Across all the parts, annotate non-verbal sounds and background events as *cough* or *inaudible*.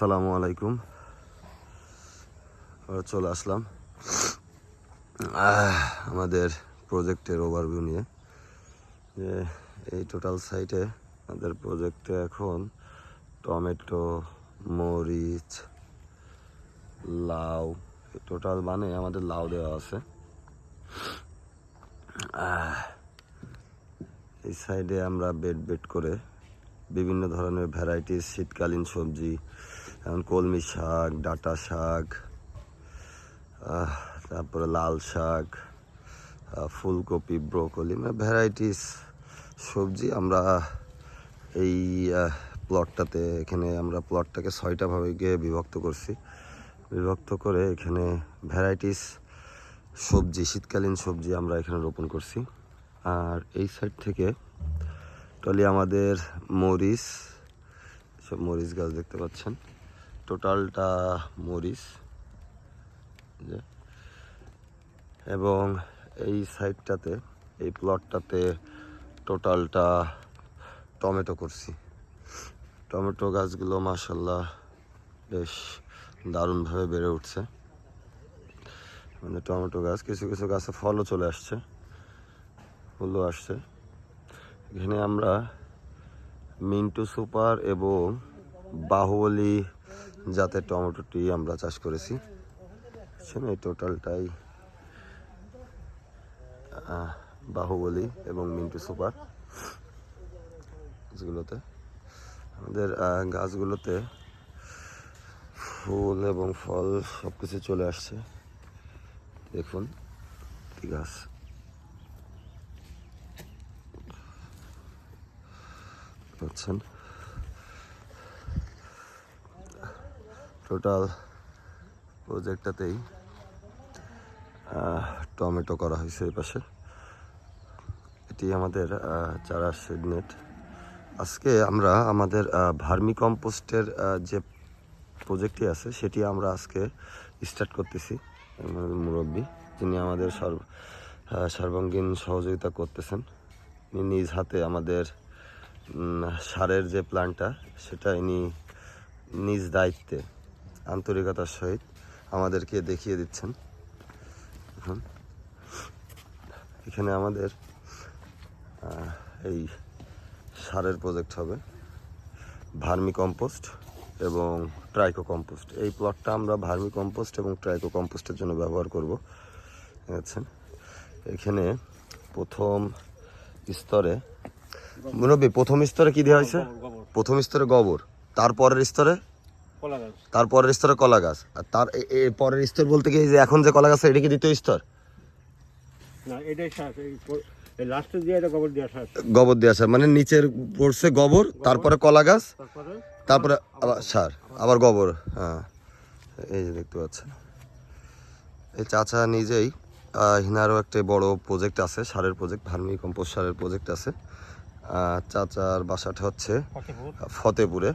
আসসালামু আলাইকুম। চলে আসলাম। আমাদের প্রজেক্টের ওভারভিউ নিয়ে। যে এই টোটাল সাইটে আমাদের প্রজেক্টে এখন টমেটো, মরিচ, লাউ টোটাল মানে আমাদের লাউ দেওয়া আছে। এই সাইডে আমরা বেড বেড করে বিভিন্ন ধরনের ভ্যারাইটিস শীতকালীন সবজি যেমন কলমি শাক, ডাটা শাক তারপরে লাল শাক ফুলকপি, ব্রোকলি মানে ভ্যারাইটিস সবজি আমরা এই প্লটটাতে এখানে আমরা প্লটটাকে ছয়টা গিয়ে বিভক্ত করছি। বিভক্ত করে এখানে ভ্যারাইটিস সবজি, শীতকালীন সবজি আমরা এখানে রোপণ করছি। আর এই সাইড থেকে টোটালি আমাদের মরিচ, সব মরিচ গাছ দেখতে পাচ্ছেন। টোটালটা মরিচ এবং এই সাইডটাতে, এই প্লটটাতে টোটালটা টমেটো করছি। টমেটো গাছগুলো মাসাল্লাহ বেশ দারুণভাবে বেড়ে উঠছে। মানে টমেটো গাছ, কিছু কিছু গাছে ফলও চলে আসছে, ফুলও আসছে। এখানে আমরা মিন্টু সুপার এবং বাহুবলী জাতের টমেটোটি আমরা চাষ করেছি। এই টোটালটাই বাহুবলী এবং মিন্টু সুপার গাছগুলোতে। আমাদের গাছগুলোতে ফুল এবং ফল সব কিছু চলে আসছে। দেখুন কি গাছ। পাচ্ছেন? টোটাল প্রজেক্টটাতেই টমেটো করা হয়েছে এই পাশে। এটি আমাদের চারা শেড আজকে আমরা আমাদের ভার্মি কম্পোস্টের যে প্রজেক্টটি আছে, সেটি আমরা আজকে স্টার্ট করতেছি। মুরব্বী, যিনি আমাদের সর্ব সর্বাঙ্গীন সহযোগিতা করতেছেন ইনি নিজ হাতে আমাদের সারের যে প্ল্যানটা সেটা ইনি নিজ দায়িত্বে আন্তরিকতার সহিত আমাদেরকে দেখিয়ে দিচ্ছেন। এখানে আমাদের এই সারের প্রজেক্ট হবে ভার্মি কম্পোস্ট এবং ট্রাইকো কম্পোস্ট এই প্লটটা আমরা ভার্মি কম্পোস্ট এবং ট্রাইকো কম্পোস্টের জন্য ব্যবহার করব। দেখছেন এখানে প্রথম স্তরে মুরব্বী প্রথম স্তরে কি দেওয়া হয়েছে? প্রথম স্তরে গোবর তারপরের স্তরে কলা গাছ। তারপরের স্তরে কলা গাছ। আর তার পরের স্তর বলতে কি এই যে এখন যে কলা গাছ এটা কি দ্বিতীয় স্তর? না এটাই গোবর দেওয়া সার। মানে নিচের পড়ছে গোবর তারপরে কলা গাছ তারপরে আবার সার আবার গোবর হ্যাঁ। এই যে দেখতে পাচ্ছেন। এই চাচা নিজেই হিনারও একটা বড় প্রজেক্ট আছে সারের প্রজেক্ট ভার্মি কম্পোস্ট সারের প্রজেক্ট আছে। চাচার বাসাটা হচ্ছে ফতেপুরে।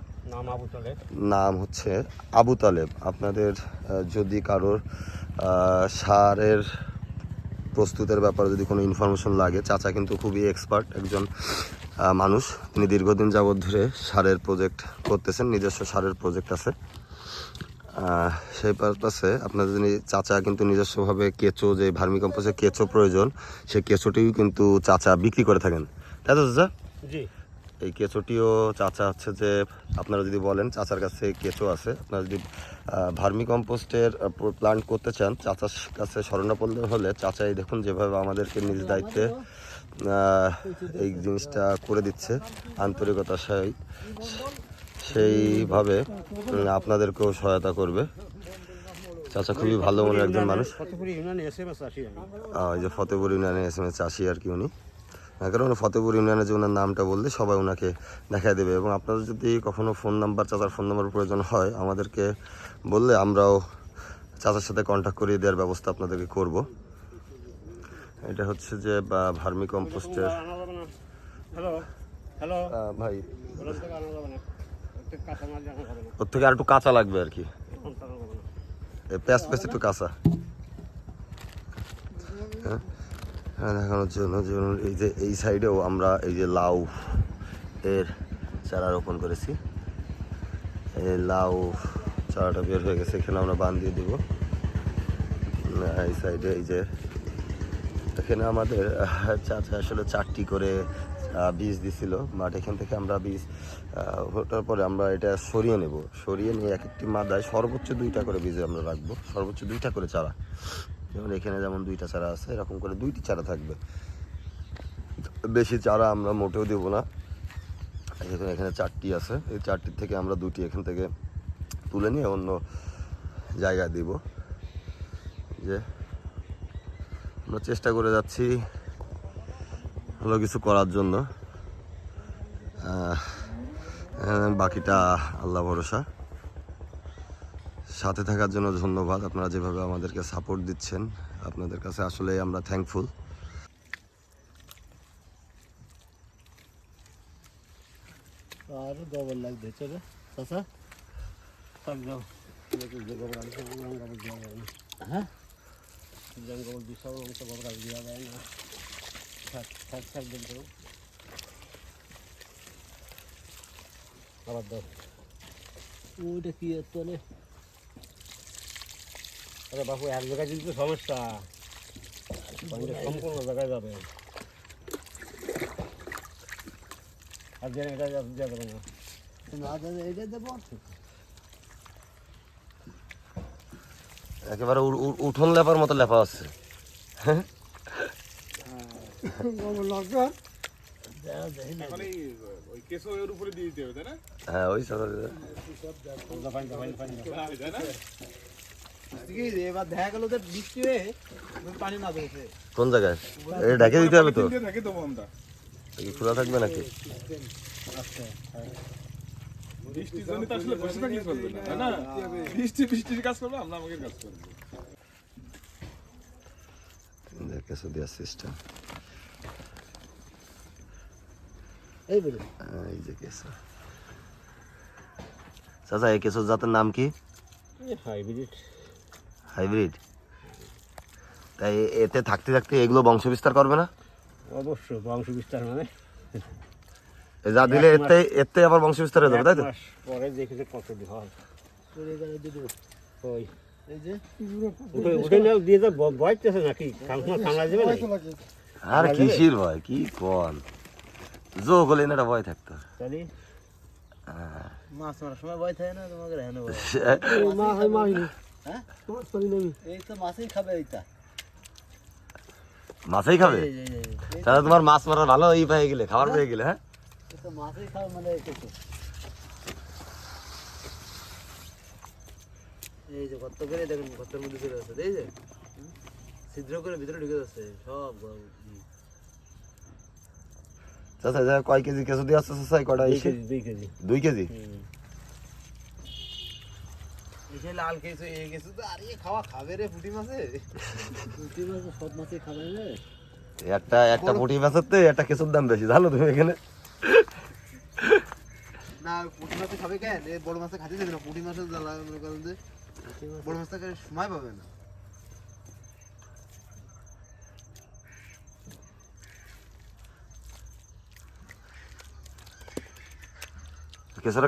নাম হচ্ছে আবু তালেব। আপনাদের যদি কারোর সারের প্রস্তুতের ব্যাপারে যদি কোনো ইনফরমেশন লাগে চাচা কিন্তু খুবই এক্সপার্ট একজন মানুষ। তিনি দীর্ঘদিন যাবৎ ধরে সারের প্রজেক্ট করতেছেন নিজস্ব সারের প্রজেক্ট আছে। সেই পারপাসে আপনাদের যিনি চাচা কিন্তু নিজস্বভাবে কেঁচো যে ভার্মি কম্পোস্টের কেঁচো প্রয়োজন সেই কেঁচোটিও কিন্তু চাচা বিক্রি করে থাকেন। তাই তো চাচা? এই কেঁচোটিও চাচা হচ্ছে যে আপনারা যদি বলেন চাচার কাছে কেঁচো আছে। আপনারা যদি ভার্মি কম্পোস্টের প্লান্ট করতে চান চাচার কাছে শরণাপন্ন হলে চাচাই দেখুন যেভাবে আমাদেরকে নিজ দায়িত্বে এই জিনিসটা করে দিচ্ছে আন্তরিকতার সহিত সেইভাবে আপনাদেরকেও সহায়তা করবে। চাচা খুবই ভালো মনের একজন মানুষ। ওই যে ফতেপুর ইউনিয়নে এস এম এস চাষি আর কি উনি। কারণ ফতেপুর ইউনিয়নে যে ওনার নামটা বললে সবাই ওনাকে দেখায় দেবে। এবং আপনাদের যদি কখনও ফোন নাম্বার চাচার ফোন নাম্বার প্রয়োজন হয় আমাদেরকে বললে আমরাও চাচার সাথে কন্ট্যাক্ট করিয়ে দেওয়ার ব্যবস্থা আপনাদেরকে করব। এটা হচ্ছে যে বা ভার্মি কম্পোস্টের ভাই। ওর থেকে আর একটু কাঁচা লাগবে আর কি। পেঁয়াজ পেঁয়াজ একটু কাঁচা। হ্যাঁ? দেখানোর জন্য যেমন এই যে, এই সাইডেও আমরা এই যে লাউ এর চারা রোপণ করেছি। এই লাউ চারাটা বের হয়ে গেছে, এখানে আমরা বান দিয়ে দেবো। এই সাইডে এই যে, এখানে আমাদের, চাচা আসলে চারটি করে বীজ দিছিল, বাট এখান থেকে আমরা বীজ ওঠার পরে আমরা এটা সরিয়ে নেব। সরিয়ে নিয়ে এক একটি মাদায় সর্বোচ্চ দুইটা করে বীজ আমরা রাখব, সর্বোচ্চ দুইটা করে চারা। যেমন এখানে যেমন দুইটা চারা আছে, এরকম করে দুইটি চারা থাকবে। বেশি চারা আমরা মোটেও দেবো না। এখানে এখানে চারটি আছে, এই চারটির থেকে আমরা দুটি এখান থেকে তুলে নিয়ে অন্য জায়গায় দিব। যে আমরা চেষ্টা করে যাচ্ছি ভালো কিছু করার জন্য। বাকিটা আল্লাহ ভরসা। সাথে থাকার জন্য ধন্যবাদ। আপনারা যেভাবে আমাদেরকে সাপোর্ট দিচ্ছেন আপনাদের কাছে আসলে আমরা থ্যাঙ্কফুল আর গোবর লাগবে চলে চাষা হ্যাঁ গোবর তো গোবর আর দেওয়া যায় না থাক থাক থাক তো। আবার দাও। ওইটা কি তোলে আরে বাপু এক জায়গায় দিলে তো সমস্যা সম্পূর্ণ জায়গায় যাবে। আর যেন এটা দেওয়া যাবে না। এটা দেবো একেবারে উঠোন লেপার মতো লেপা আছে। তাই না? হ্যাঁ ওই চারা এবার দেখা গেল যে বৃষ্টি হয়ে পানি না বেরোছে কোন জায়গায়? এটা ঢেকে দিতে হবে তো? খোলা থাকবে নাকি? বৃষ্টির জন্য তো আসলে বসে থাকলে চলবে না না? বৃষ্টি বৃষ্টির কাজ করবে আমরা আমাকে কাজ করব। কিছু দেওয়ার সিস্টেম এই বলে। এই যে কেসো চাচা এই কেসো জাতের নাম কি? হাইব্রিড। হাইব্রিড? তাই এতে থাকতে থাকতে এগুলো বংশ বিস্তার করবে না? অবশ্য বংশ বিস্তার মানে যা দিলে এতে এতে আবার বংশ বিস্তার হয়ে যাবে তাই তো? পরে দেখি যে কত দি হয় ওই আর কিসির ভয়? কি হলে না ভয় থাকতো। মাছ মারার সময় ভয় থাকে না তোমাকে *laughs* হয়? এই তো মাছই খাবে এইটা। মাছই খাবে? এই যে, এই যে, এই। তাহলে তোমার মাছ মারার ভালো ই পেয়ে গেলে খাবার পেয়ে গেলে হ্যাঁ? মাছই খাবে মানে এই যে কত করে দেখেন কতর মধ্যে চলে যাচ্ছে এই যে। ছিদ্র করে ভিতরে ঢুকে যাচ্ছে সব। চাচা যা কয় কেজি কেঁচো দিয়ে আসছে চাচা কটা দুই কেজি দুই কেজি। লাল এই কিছু তো আর খাওয়া খাবে রে পুঁটি মাছে। পুঁটি মাছ সব মাছে খাবে রে। একটা একটা পুঁটি মাছের তো একটা কেঁচোর দাম বেশি জানো তুমি এখানে? না পুঁটি মাছে খাবে কেন? এই বড় মাছে খাতে দেবে না পুঁটি মাছের জ্বালা মনে করেন যে বড় মাছটা সময় পাবে না।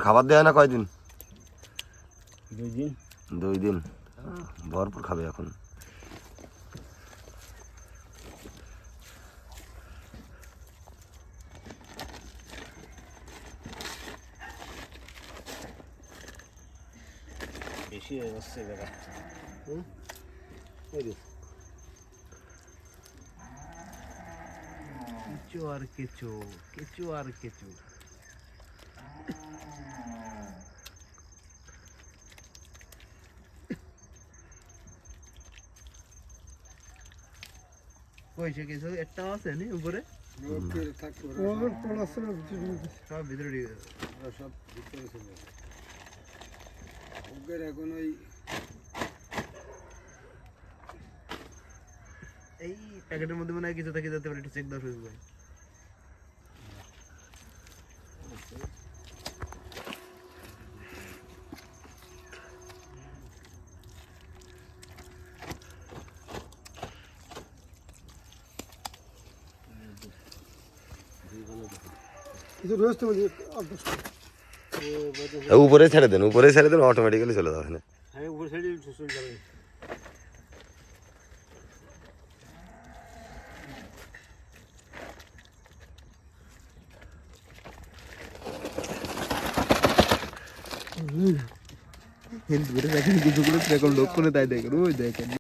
খাবার দেয় না কয়দিন? দুই দিন। দুই দিন। ভরপুর খাবে এখন। বেশি হয়ে যাচ্ছে ব্যাপারটা কেঁচো আর কেঁচো কেঁচো আর কেঁচো। কইছে কেঁচো একটা আছে নি উপরে? সব ভিতরে সব ভিতরে চলে ওদের এখন ওই এই প্যাকেটের মধ্যে মনে হয় কিছু থেকে যেতে পারে একটু চেক দাও সুযোগ ভাই উপরে ছেড়ে দেন উপরে ছেড়ে দেন অটোমেটিক্যালি চলে যাবে না। হ্যাঁ উপরে সাইডে চলে যাবে। হেল্প করে দেখেন কিছুগুলো কীরকম লোক করে তাই দেখেন ওই দেখেন।